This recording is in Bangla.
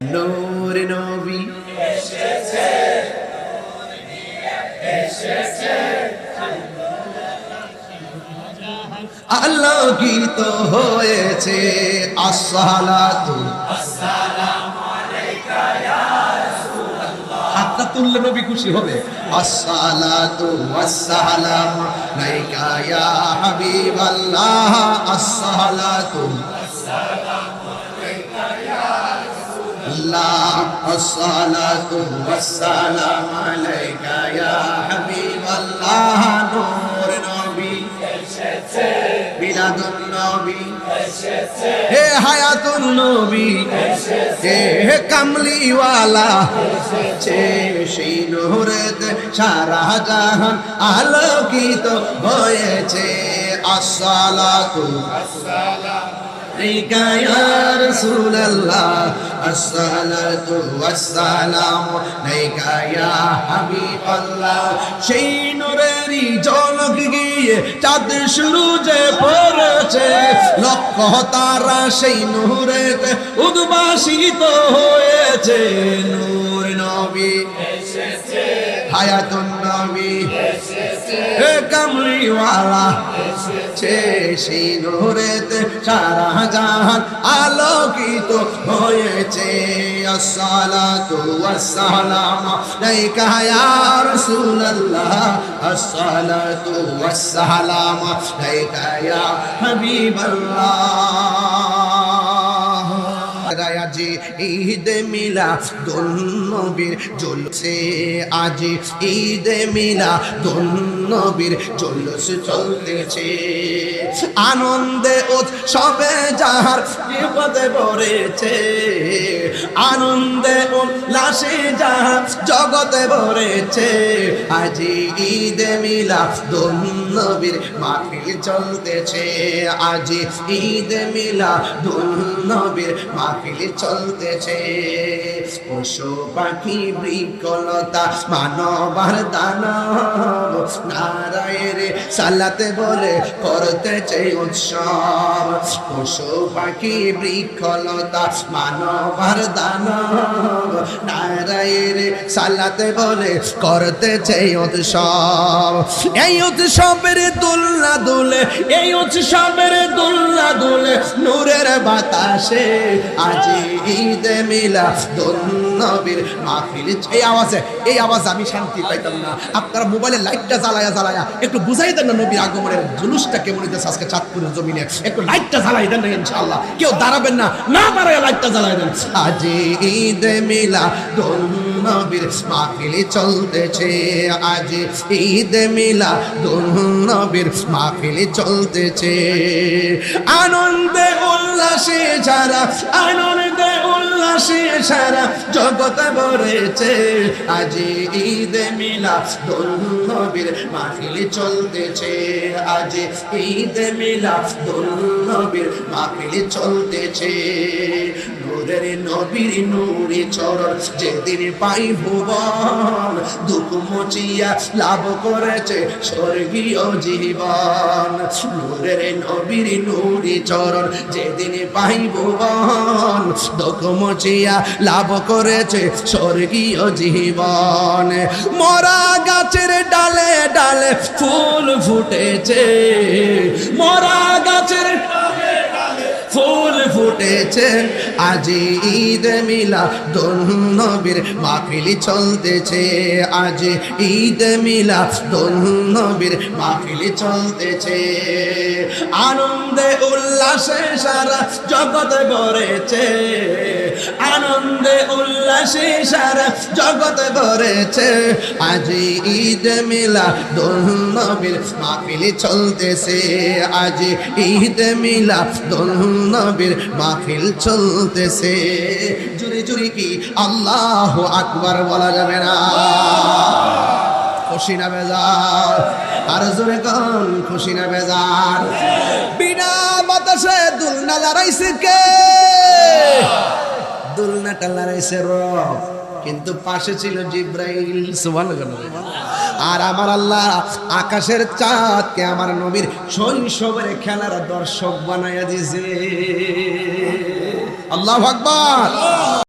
নূর নবী। আলোকিত হয়েছে, আসসালাতু। হাতটা তুললে নবী খুশি হবে। আসসালাতু ওয়াসসালাম লাইকা ইয়া হাবিবাল্লাহ, আসসালাতু। الله الصلاة والسلام عليك يا حبيب الله نور نبي বিলাদুল নবী হে হায়াতুল নবী হে কামলিওয়ালা ছে সেই নূরেতে সারা জাহান আলোকিত হয়েছে আসসালাতু عليك আলাইকা সেই গিয়ে চাঁদ শুরু যে পড়েছে। লক্ষ তারা সেই নূরেতে উদ্ভাসিত হয়েছে। নূর নবী এসেছে। হায়াতুন নবী। হে কামলিওয়ালা ছে সেই নূরেতে সারা জাহান আলোকিত হয়েছে। আসসালাতু ওয়াসসালাম লাইকা ইয়া রাসূলুল্লাহ। আসসালাতু ওয়াসসালাম লাইকা ইয়া হাবিবাল্লাহ। আজি ঈদ মিলা নবীর জলসে আজি ঈদ মিলা জলস চলতেছে। আনন্দে উৎসবে যাহার বিপদে পড়েছে, আনন্দে উল্লাসে যাহার জগতে ভরেছে, আজি ঈদ মিলা নবীর মাহফিল চলতেছে। আজি ঈদ মিলা নবীর মাহফিল চলতেছে। পশু পাখি বৃকলতা, মানবার দানব নারায়ের সালাতে বলে করতেছে উৎসব। পশু পাখি বৃক্ষলতা মানবার দানব নারায়ের সালাতে বলে করতেছে উৎসব। এই উৎসবের দুল্লা দুলে, এই উৎসবের দুল্লা দুলে নূরের বাতাসে আজি ঈদ মিলা নবীর মাহফিল। এই আওয়াজে, এই আওয়াজ আমি শান্তি পাইতাম না। আপনারা মোবাইলে লাইটটা জ্বালায়া জ্বালায়া একটু বুঝাই দেন না নবীর আগমনের জুলুসটা কেমন হইতেছে আজকে চাঁদপুরের জমিনে। একটু লাইটটা জ্বালাই দেন না ইনশাআল্লাহ। কেউ দাঁড়াবেন না না দাঁড়ায় লাইটটা জ্বালাই দেন। আজি ঈদ মিলা নবীর মাহফিল চলতেছে। আজ ঈদ মিলা নবীর মাহফিল চলতেছে। আনন্দে উল্লাসে যারা আনন্দে উল্লাসে সারা জগৎ ভরেছে। আজ ঈদ মিলা নবীর মাহফিল চলতেছে। আজ ঈদ মিলা নবীর মাহফিল চলতেছে। নূরের নবীর নূরে চরণ যেদিন পাই ভুবন, দুঃখ মুচিয়া লাভ করেছে স্বর্গীয় জীবন। নূরের নবীর নূরে চরণ যেদিন পাই ভুবন দকমচিয়া লাভ করেছে স্বর্গীয় জীবন। মরা গাছের ডালে ডালে ফুল ফুটেছে, মরা ফুটেছে আজি ঈদ মিলা নবীর মাহফিল চলতেছে। আজ ঈদ মিলা নবীর মাহফিল চলতেছে। আনন্দে উল্লাসে সারা জগৎ গড়েছে। আনন্দে উল্লাসে সারা জগৎ ভরেছে আজ ঈদ মিলা নবীর মাহফিল চলতেছে। আজ ঈদ মিলা নবীর মাহফিল চলতেছে। জুরি জুরি কি আল্লাহ আকবার বলা যাবে না? খুশি না বেজার? আর জোরে কন, খুশি না বেজার? বিনা বাতাসে দুলনা লড়াইছে কে? দুলনাটা লড়াইছে রব। কিন্তু পাশে ছিল জিব্রাইল আর আমার আল্লাহ আকাশের চাঁদকে আমার নবীর শৈশবের খেলার দর্শক বানাইয়া দিয়েছে আল্লাহ আকবার।